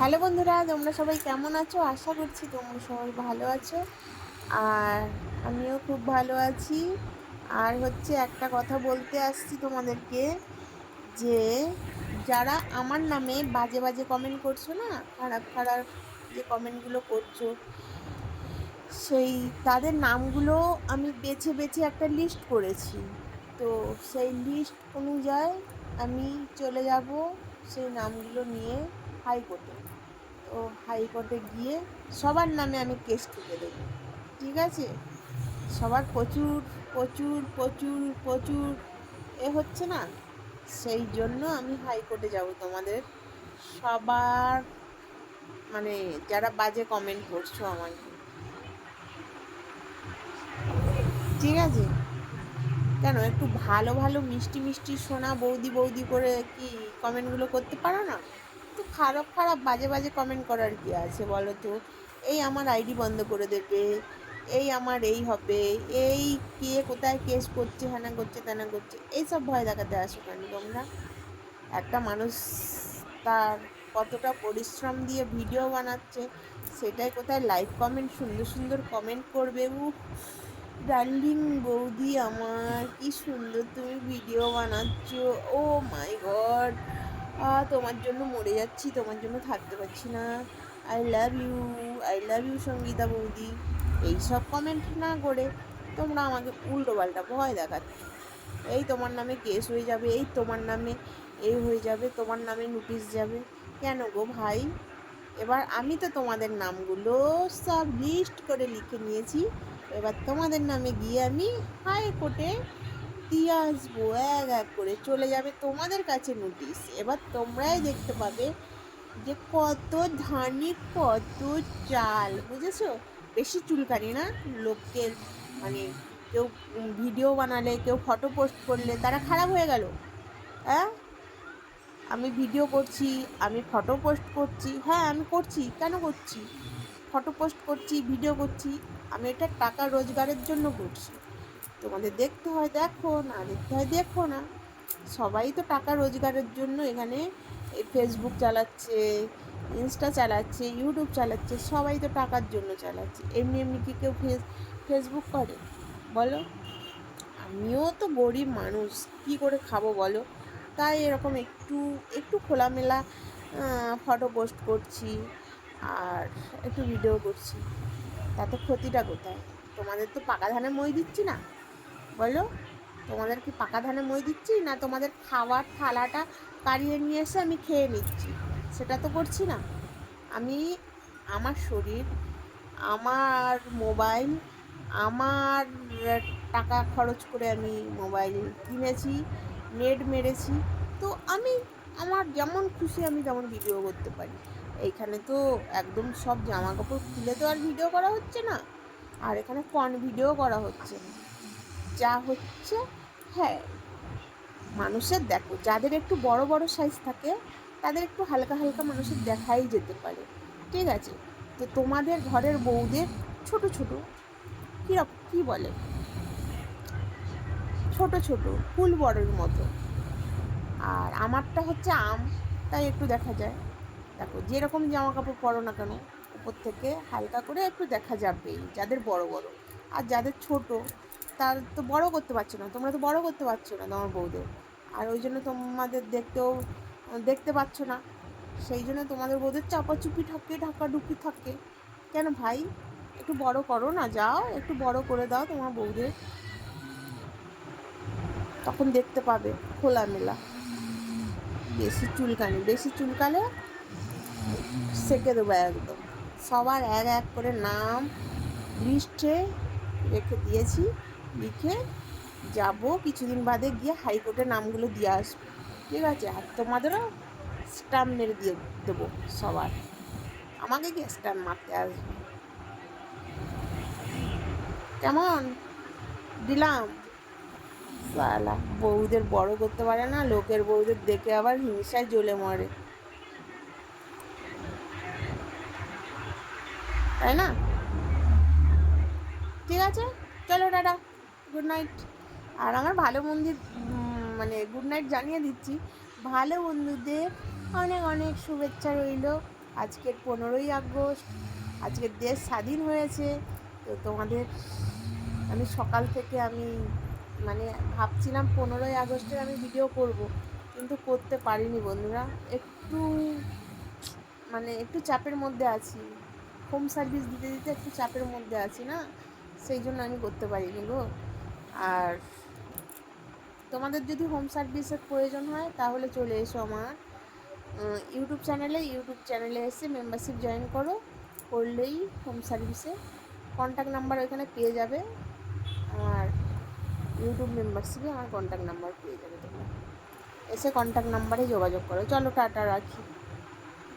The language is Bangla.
হ্যালো বন্ধুরা, তোমরা সবাই কেমন আছো? আশা করছি তোমরা সবাই ভালো আছো। আর আমিও খুব ভালো আছি। আর হচ্ছে একটা কথা বলতে আসছি তোমাদেরকে, যে যারা আমার নামে বাজে বাজে কমেন্ট করছ না, খারাপ খারাপ যে কমেন্টগুলো করছ, সেই তাদের নামগুলো আমি বেছে বেছে একটা লিস্ট করেছি। তো সেই লিস্ট অনুযায়ী আমি চলে যাব সেই নামগুলো নিয়ে। হাইকোর্টে তো হাইকোর্টে গিয়ে সবার নামে আমি কেস ঠুকে দেবো। ঠিক আছে? সবার প্রচুর প্রচুর প্রচুর প্রচুর এ হচ্ছে না? সেই জন্য আমি হাইকোর্টে যাব তোমাদের। সবার মানে যারা বাজে কমেন্ট করছ আমাকে। ঠিক আছে? কেন একটু ভালো ভালো মিষ্টি মিষ্টি সোনা বৌদি বৌদি করে কি কমেন্টগুলো করতে পারো না? তো খারাপ খারাপ বাজে বাজে কমেন্ট করার কি আছে বলো তো? এই আমার আইডি বন্ধ করে দেবে, এই আমার এই হবে, এই কে কোথায় কেস করছে, হ্যানা করছে, তেনা করছে, এইসব ভয় দেখাতে আসো কেন তোমরা? একটা মানুষ তার কতটা পরিশ্রম দিয়ে ভিডিও বানাচ্ছে, সেটাই কোথায় লাইভ কমেন্ট সুন্দর সুন্দর কমেন্ট করবে উ ডার্লিং বৌদি আমার, কি সুন্দর তুমি ভিডিও বানাচ্ছ ও মাই গড তোমার জন্য মরে যাচ্ছি, তোমার জন্য থাকতে পারছি না। I love you I love you Sangeeta বৌদি। এইসব কমেন্ট না করে তোমরা আমাকে উল্টো পাল্টা ভয় দেখাচ্ছ। এই তোমার নামে কেস হয়ে যাবে, এই তোমার নামে এই হয়ে যাবে, তোমার নামে নোটিশ যাবে। কেন গো ভাই? এবার আমি তো তোমাদের নামগুলো সব লিস্ট করে লিখে নিয়েছি। এবার তোমাদের নামে গিয়ে আমি হাইকোর্টে দিয়ে আসব এক এক করে চলে যাবে তোমাদের কাছে নোটিশ এবার তোমরাই দেখতে পাবে যে কত ধানি, কত চাল, বুঝেছ? বেশি চুলকানি না? লোকের মানে কেউ ভিডিও বানালে, কেউ ফটো পোস্ট করলে তারা খারাপ হয়ে গেল। হ্যাঁ আমি ভিডিও করছি, আমি ফটো পোস্ট করছি। হ্যাঁ আমি করছি। কেন করছি? ফটো পোস্ট করছি ভিডিও করছি। আমি এটা টাকা রোজগারের জন্য করছি। তোমাদের দেখতে হয়, দেখো না, দেখতে হয়, দেখো না। সবাই তো টাকা রোজগারের জন্য এখানে ফেসবুক চালাচ্ছে ইনস্টা চালাচ্ছে ইউটিউব চালাচ্ছে, সবাই তো টাকার জন্য চালাচ্ছে। এমনি এমনি কি কেউ ফেস ফেসবুক করে? বলো। আমিও তো গরিব মানুষ, কি করে খাব বলো? তাই এরকম একটু একটু খোলামেলা ফটো পোস্ট করছি আর একটু ভিডিও করছি। তাতে ক্ষতিটা কোথায়? তোমাদের তো পাকা ধানে মই দিচ্ছি না? বলো, তোমাদের কি পাকা ধানে মই দিচ্ছি না তোমাদের খাওয়ার থালাটা কাড়িয়ে নিয়ে এসে আমি খেয়ে নিচ্ছি? সেটা তো করছি না। আমি, আমার শরীর, আমার মোবাইল, আমার টাকা খরচ করে আমি মোবাইল কিনেছি, নেট মেরেছি। তো আমি, আমার যেমন খুশি আমি তেমন ভিডিও করতে পারি। এইখানে তো একদম সব জামা কাপড় খুলে তো আর ভিডিও করা হচ্ছে না। আর এখানে কন ভিডিও করা হচ্ছে না। যা হচ্ছে হ্যাঁ মানুষের দেখো, যাদের একটু বড় বড় সাইজ থাকে, তাদের একটু হালকা হালকা মানুষের দেখাই যেতে পারে, ঠিক আছে? তো তোমাদের ঘরের বউদের ছোট ছোট কীরকম কী বলে? ছোট ছোট, ফুল বড়ের মতো। আর আমারটা হচ্ছে আম, তাই একটু দেখা যায়। দেখো, যেরকম জামা কাপড় পরো না কেন, উপর থেকে হালকা করে একটু দেখা যাবেই, যাদের বড় বড়। আর যাদের ছোট তার তো বড় করতে পারছ না, তোমরা তো বড় করতে পারছ না তোমার বউদের। আর ওই জন্য তোমাদের দেখতেও, দেখতে পাচ্ছ না। সেই জন্য তোমাদের বউদের চাপাচুপি থাকে ঢাকাঢুকি থাকে। কেন ভাই? একটু বড় করো না, যাও, একটু বড় করে দাও তোমার বউদের। তখন দেখতে পাবে, খোলামেলা। বেশি চুলকানি, বেশি চুলকালে সেকে দেবো একদম। সবার এক এক করে নাম, লিস্টে রেখে দিয়েছি। লিখে যাব, কিছুদিন বাদে গিয়ে হাইকোর্টে নামগুলো দিয়ে আসব। ঠিক আছে? আর তোমাদেরও স্ট্যাম্প মেরে দিয়ে দেবো সবার। আমাকে গিয়ে স্ট্যাম্প মারতে আসবে। কেমন? দিলাম। বউদের বড় করতে পারে না, লোকের বউদের দেখে আবার হিংসায় জ্বলে মরে। তাই না? ঠিক আছে? চলো, টাটা। গুড নাইট আর আমার ভালো মন্দির মানে গুড নাইট জানিয়ে দিচ্ছি। ভালো বন্ধুদের অনেক অনেক শুভেচ্ছা রইল। আজকের পনেরোই আগস্ট আজকের দেশ স্বাধীন হয়েছে। তো তোমাদের, আমি সকাল থেকে আমি মানে ভাবছিলাম পনেরোই আগস্টের আমি ভিডিও করব, কিন্তু করতে পারিনি বন্ধুরা। একটু মানে একটু চাপের মধ্যে আছি। হোম সার্ভিস দিতে দিতে একটু চাপের মধ্যে আছি না? সেই জন্য আমি করতে পারিনি গো। আর তোমাদের যদি হোম সার্ভিসের প্রয়োজন হয়, তাহলে চলে এসো আমার ইউটিউব চ্যানেলে ইউটিউব চ্যানেলে এসে মেম্বারশিপ জয়েন করো। করলেই হোম সার্ভিসে কন্ট্যাক্ট নাম্বার ওইখানে পেয়ে যাবে। আর ইউটিউব মেম্বারশিপে আমার কন্ট্যাক্ট নাম্বার পেয়ে যাবে তোমরা। এসে কন্ট্যাক্ট নাম্বারে যোগাযোগ করো। চলো টাটা, রাখি।